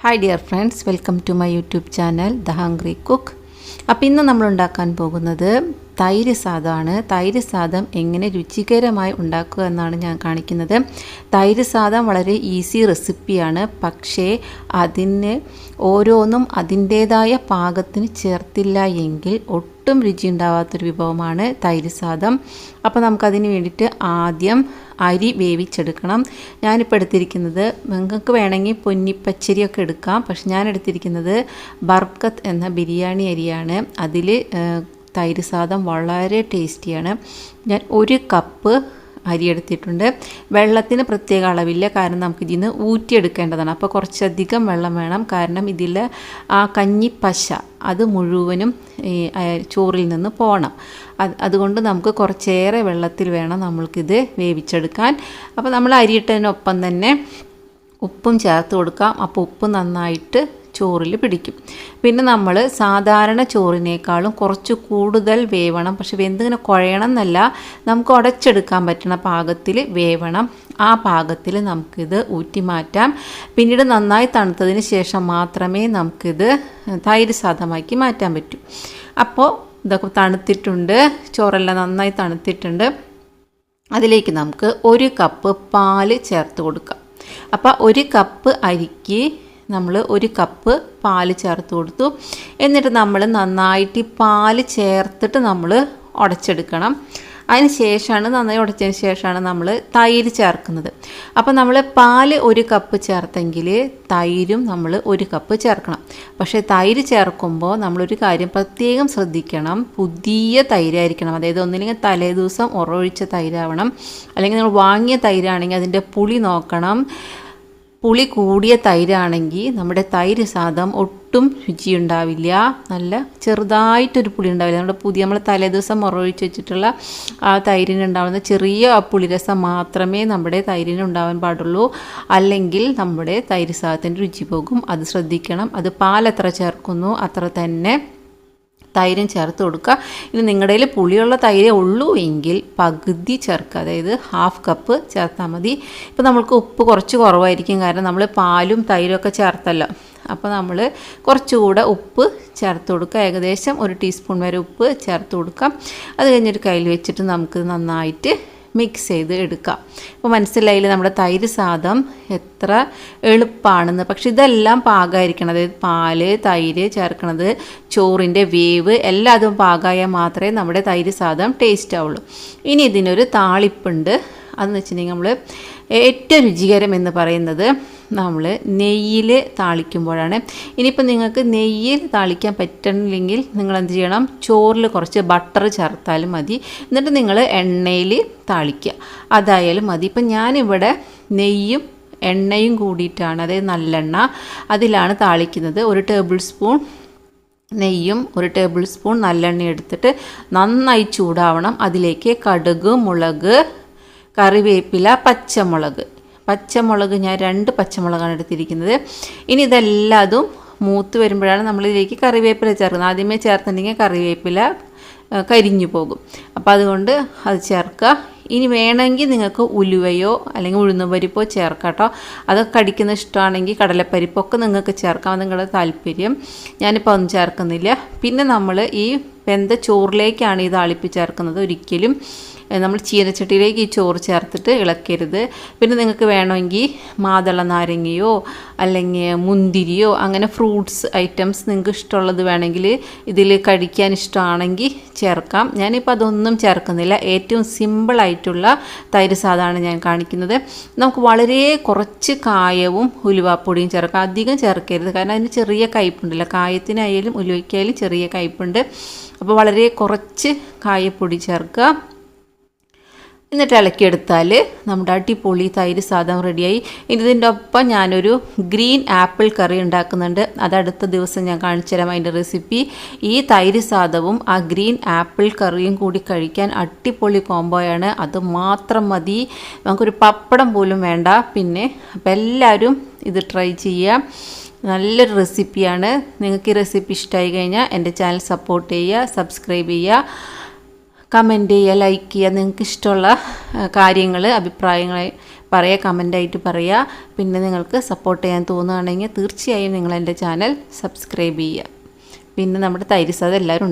Hi dear friends welcome to my YouTube channel the hungry cook അപ്പോൾ ഇന്ന് നമ്മൾ ഉണ്ടാക്കാൻ പോകുന്നത് തൈര് സാദമാണ് തൈര് സാദം എങ്ങനെ രുചികരമായി ഉണ്ടാക്കുക എന്നാണ് ഞാൻ കാണിക്കുന്നത്. തൈര് സാദം വളരെ ഈസി റെസിപ്പിയാണ്. പക്ഷേ അതിന് ഓരോന്നും അതിന്റേതായ പാകത്തിന് ചേർത്തില്ല എങ്കിൽ ഒട്ടും രുചി ഉണ്ടാവാത്തൊരു വിഭവമാണ് തൈര് സാദം അപ്പോൾ നമുക്കതിന് വേണ്ടിയിട്ട് ആദ്യം അരി വേവിച്ചെടുക്കണം. ഞാനിപ്പോൾ എടുത്തിരിക്കുന്നത് നിങ്ങൾക്ക് വേണമെങ്കിൽ പൊന്നിപ്പച്ചരിയൊക്കെ എടുക്കാം. പക്ഷെ ഞാൻ എടുത്തിരിക്കുന്നത് ബർക്കത്ത് എന്ന ബിരിയാണി അരിയാണ്. അതിൽ തൈര് സാദം വളരെ ടേസ്റ്റിയാണ്. ഞാൻ ഒരു കപ്പ് അരി എടുത്തിട്ടുണ്ട്. വെള്ളത്തിന് പ്രത്യേക അളവില്ല. കാരണം നമുക്ക് ഇതിൽ നിന്ന് ഊറ്റിയെടുക്കേണ്ടതാണ്. അപ്പോൾ കുറച്ചധികം വെള്ളം വേണം. കാരണം ഇതിൽ ആ കഞ്ഞിപ്പശ അത് മുഴുവനും ചോറിൽ നിന്ന് പോകണം അത് അതുകൊണ്ട് നമുക്ക് കുറച്ചേറെ വെള്ളത്തിൽ വേണം നമ്മൾക്കിത് വേവിച്ചെടുക്കാൻ. അപ്പോൾ നമ്മൾ അരിയിട്ടതിനൊപ്പം തന്നെ ഉപ്പും ചേർത്ത് കൊടുക്കാം. അപ്പോൾ ഉപ്പ് നന്നായിട്ട് ചോറിൽ പിടിക്കും. പിന്നെ നമ്മൾ സാധാരണ ചോറിനേക്കാളും കുറച്ച് കൂടുതൽ വേവണം. പക്ഷെ വെന്തിങ്ങനെ കുഴയണം എന്നല്ല നമുക്ക് ഉടച്ചെടുക്കാൻ പറ്റുന്ന പാകത്തിൽ വേവണം. ആ പാകത്തിൽ നമുക്കിത് ഊറ്റി മാറ്റാം. പിന്നീട് നന്നായി തണുത്തതിന് ശേഷം മാത്രമേ നമുക്കിത് തൈര് സാധമാക്കി മാറ്റാൻ പറ്റൂ. അപ്പോൾ ഇതൊക്കെ തണുത്തിട്ടുണ്ട്. ചോറെല്ലാം നന്നായി തണുത്തിട്ടുണ്ട്. അതിലേക്ക് നമുക്ക് ഒരു കപ്പ് പാൽ ചേർത്ത് കൊടുക്കാം. അപ്പോൾ ഒരു കപ്പ് അരിക്ക് നമ്മൾ ഒരു കപ്പ് പാൽ ചേർത്ത് കൊടുത്തു. എന്നിട്ട് നമ്മൾ നന്നായിട്ട് പാൽ ചേർത്തിട്ട് നമ്മൾ ഉടച്ചെടുക്കണം. അതിന് ശേഷമാണ് നന്നായി ഉടച്ചതിന് ശേഷമാണ് നമ്മൾ തൈര് ചേർക്കുന്നത്. അപ്പോൾ നമ്മൾ പാൽ ഒരു കപ്പ് ചേർത്തെങ്കിൽ തൈരും നമ്മൾ ഒരു കപ്പ് ചേർക്കണം. പക്ഷേ തൈര് ചേർക്കുമ്പോൾ നമ്മളൊരു കാര്യം പ്രത്യേകം ശ്രദ്ധിക്കണം. പുതിയ തൈരായിരിക്കണം. അതായത് ഒന്നില്ലെങ്കിൽ തലേദിവസം ഉറവൊഴിച്ച തൈരാവണം. അല്ലെങ്കിൽ നിങ്ങൾ വാങ്ങിയ തൈരാണെങ്കിൽ അതിന്റെ പുളി നോക്കണം. പുളി കൂടിയ തൈരാണെങ്കിൽ നമ്മുടെ തൈര് സാധം ഒട്ടും രുചിയുണ്ടാവില്ല. നല്ല ചെറുതായിട്ടൊരു പുളി ഉണ്ടാവില്ല. നമ്മുടെ പുതിയ നമ്മൾ തലേദിവസം മുറൊഴിച്ച് വെച്ചിട്ടുള്ള ആ തൈരിന് ഉണ്ടാവുന്ന ചെറിയ പുളിരസം മാത്രമേ നമ്മുടെ തൈരിന് ഉണ്ടാവാൻ പാടുള്ളൂ. അല്ലെങ്കിൽ നമ്മുടെ തൈര് സാധത്തിന്റെ രുചി പോകും. അത് ശ്രദ്ധിക്കണം. അത് പാൽ എത്ര ചേർക്കുന്നു. അത്ര തന്നെ തൈരും ചേർത്ത് കൊടുക്കുക. ഇനി നിങ്ങളുടെ കയ്യിൽ പുളിയുള്ള തൈരേ ഉള്ളൂ എങ്കിൽ പകുതി ചേർക്കുക. അതായത് ഹാഫ് കപ്പ് ചേർത്താൽ മതി. ഇപ്പോൾ നമ്മൾക്ക് ഉപ്പ് കുറച്ച് കുറവായിരിക്കും കാരണം നമ്മൾ പാലും തൈരും ഒക്കെ ചേർത്തല്ലോ. അപ്പോൾ നമ്മൾ കുറച്ചുകൂടെ ഉപ്പ് ചേർത്ത് കൊടുക്കുക. ഏകദേശം ഒരു ടീസ്പൂൺ വരെ ഉപ്പ് ചേർത്ത് കൊടുക്കാം. അത് കഴിഞ്ഞൊരു കയ്യിൽ വെച്ചിട്ട് നമുക്ക് നന്നായിട്ട് മിക്സ് ചെയ്ത് എടുക്കാം. അപ്പോൾ മനസ്സിലായില്ല? നമ്മുടെ തൈര് സാദം എത്ര എളുപ്പമാണെന്ന് പക്ഷെ ഇതെല്ലാം പാകമായിരിക്കണം അതായത് പാൽ തൈര് ചേർക്കണത് ചോറിന്റെ വേവ് എല്ലാം അതും പാകമായാൽ മാത്രമേ നമ്മുടെ തൈര് സാദം ടേസ്റ്റ് ആവുള്ളൂ. ഇനി ഇതിനൊരു താളിപ്പുണ്ട്. അതെന്ന് വെച്ചിട്ടുണ്ടെങ്കിൽ നമ്മൾ ഏറ്റവും രുചികരം എന്ന് പറയുന്നത് നമ്മൾ നെയ്യിൽ താളിക്കുമ്പോഴാണ്. ഇനിയിപ്പോൾ നിങ്ങൾക്ക് നെയ്യിൽ താളിക്കാൻ പറ്റണില്ലെങ്കിൽ നിങ്ങൾ എന്ത് ചെയ്യണം? ചോറിൽ കുറച്ച് ബട്ടർ ചേർത്താലും മതി. എന്നിട്ട് നിങ്ങൾ എണ്ണയിൽ താളിക്കുക. അതായാലും മതി. ഇപ്പം ഞാനിവിടെ നെയ്യും എണ്ണയും കൂടിയിട്ടാണ് അതായത് നല്ലെണ്ണ അതിലാണ് താളിക്കുന്നത്. ഒരു ടേബിൾ സ്പൂൺ നെയ്യും ഒരു ടേബിൾ സ്പൂൺ നല്ലെണ്ണ എടുത്തിട്ട് നന്നായി ചൂടാവണം. അതിലേക്ക് കടുക് മുളക് കറിവേപ്പില പച്ചമുളക് പച്ചമുളക് ഞാൻ രണ്ട് പച്ചമുളകാണ് എടുത്തിരിക്കുന്നത്. ഇനി ഇതെല്ലാതും മൂത്ത് വരുമ്പോഴാണ് നമ്മളിതിലേക്ക് കറിവേപ്പില ചേർക്കുന്നത്. ആദ്യമേ ചേർത്തിട്ടുണ്ടെങ്കിൽ കറിവേപ്പില കരിഞ്ഞു പോകും. അപ്പോൾ അതുകൊണ്ട് അത് ചേർക്കുക. ഇനി വേണമെങ്കിൽ നിങ്ങൾക്ക് ഉലുവയോ അല്ലെങ്കിൽ ഉഴുന്നുപരിപ്പോ ചേർക്കാം കേട്ടോ. അതൊക്കെ കടിക്കുന്ന ഇഷ്ടമാണെങ്കിൽ കടലപ്പരിപ്പൊക്കെ നിങ്ങൾക്ക് ചേർക്കാം. നിങ്ങളുടെ താല്പര്യം. ഞാനിപ്പോൾ ഒന്നും ചേർക്കുന്നില്ല. പിന്നെ നമ്മൾ ഈ വെന്ത ചോറിലേക്കാണ് ഈ താളിപ്പ് ചേർക്കുന്നത് ഒരിക്കലും. നമ്മൾ ചീനച്ചട്ടിയിലേക്ക് ഈ ചോറ് ചേർത്തിട്ട് ഇളക്കരുത്. പിന്നെ നിങ്ങൾക്ക് വേണമെങ്കിൽ മാതള നാരങ്ങയോ അല്ലെങ്കിൽ മുന്തിരിയോ അങ്ങനെ ഫ്രൂട്ട്സ് ഐറ്റംസ് നിങ്ങൾക്ക് ഇഷ്ടമുള്ളത് വേണമെങ്കിൽ ഇതിൽ കഴിക്കാൻ ഇഷ്ടമാണെങ്കിൽ ചേർക്കാം. ഞാനിപ്പോൾ അതൊന്നും ചേർക്കുന്നില്ല. ഏറ്റവും സിമ്പിളായിട്ടുള്ള തൈര് സാധാരണ ഞാൻ കാണിക്കുന്നത്. നമുക്ക് വളരെ കുറച്ച് കായവും ഉലുവാപ്പൊടിയും ചേർക്കാം. അധികം ചേർക്കരുത്. കാരണം അതിന് ചെറിയ കയ്പുണ്ടല്ലോ. കായത്തിനായാലും ഉലുവയ്ക്കായാലും ചെറിയ കയ്പുണ്ട്. അപ്പോൾ വളരെ കുറച്ച് കായപ്പൊടി ചേർക്കുക. എന്നിട്ട് ഇളക്കിയെടുത്താൽ നമ്മുടെ അടിപൊളി തൈര് സാധനം റെഡിയായി ഇതിന്റെ ഒപ്പം ഞാനൊരു ഗ്രീൻ ആപ്പിൾ കറി ഉണ്ടാക്കുന്നുണ്ട്. അത് അടുത്ത ദിവസം ഞാൻ കാണിച്ചു തരാം അതിന്റെ റെസിപ്പി ഈ തൈര് സാധവും ആ ഗ്രീൻ ആപ്പിൾ കറിയും കൂടി കഴിക്കാൻ അടിപൊളി കോംബോയാണ് അത് മാത്രം മതി. നമുക്കൊരു പപ്പടം പോലും വേണ്ട. പിന്നെ അപ്പം എല്ലാവരും ഇത് ട്രൈ ചെയ്യുക. നല്ലൊരു റെസിപ്പിയാണ് നിങ്ങൾക്ക് ഈ റെസിപ്പി ഇഷ്ടമായി കഴിഞ്ഞാൽ എന്റെ ചാനൽ സപ്പോർട്ട് ചെയ്യുക സബ്സ്ക്രൈബ് ചെയ്യുക. കമന്റ് ചെയ്യുക ലൈക്ക് ചെയ്യുക നിങ്ങൾക്ക് ഇഷ്ടമുള്ള കാര്യങ്ങൾ അഭിപ്രായങ്ങൾ പറയുക കമന്റായിട്ട് പറയുക. പിന്നെ നിങ്ങൾക്ക് സപ്പോർട്ട് ചെയ്യാൻ തോന്നുകയാണെങ്കിൽ തീർച്ചയായും നിങ്ങൾ എന്റെ ചാനൽ സബ്സ്ക്രൈബ് ചെയ്യുക. പിന്നെ നമ്മുടെ തൈര് സാദം എല്ലാവരും